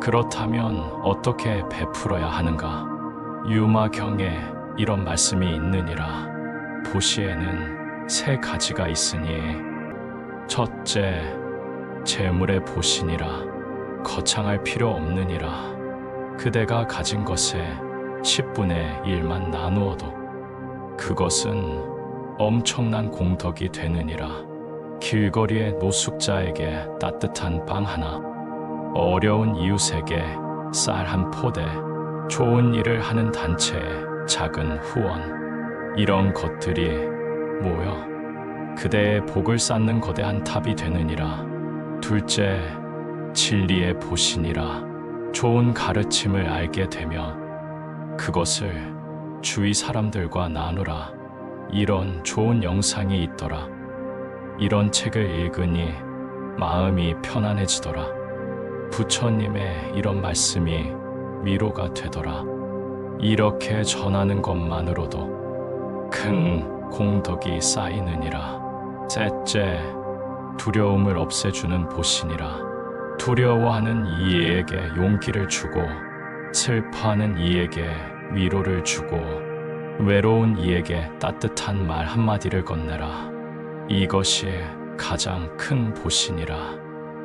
그렇다면 어떻게 베풀어야 하는가? 유마경에 이런 말씀이 있느니라. 보시에는 세 가지가 있으니 첫째, 재물의 보신이라 거창할 필요 없느니라. 그대가 가진 것의 10분의 1만 나누어도 그것은 엄청난 공덕이 되느니라. 길거리의 노숙자에게 따뜻한 방 하나, 어려운 이웃에게 쌀 한 포대, 좋은 일을 하는 단체의 작은 후원, 이런 것들이 모여 그대의 복을 쌓는 거대한 탑이 되느니라. 둘째, 진리의 보신이라 좋은 가르침을 알게 되며 그것을 주위 사람들과 나누라. 이런 좋은 영상이 있더라. 이런 책을 읽으니 마음이 편안해지더라. 부처님의 이런 말씀이 위로가 되더라. 이렇게 전하는 것만으로도 큰 공덕이 쌓이느니라. 셋째, 두려움을 없애주는 보신이라. 두려워하는 이에게 용기를 주고 슬퍼하는 이에게 위로를 주고 외로운 이에게 따뜻한 말 한마디를 건네라. 이것이 가장 큰 보신이라.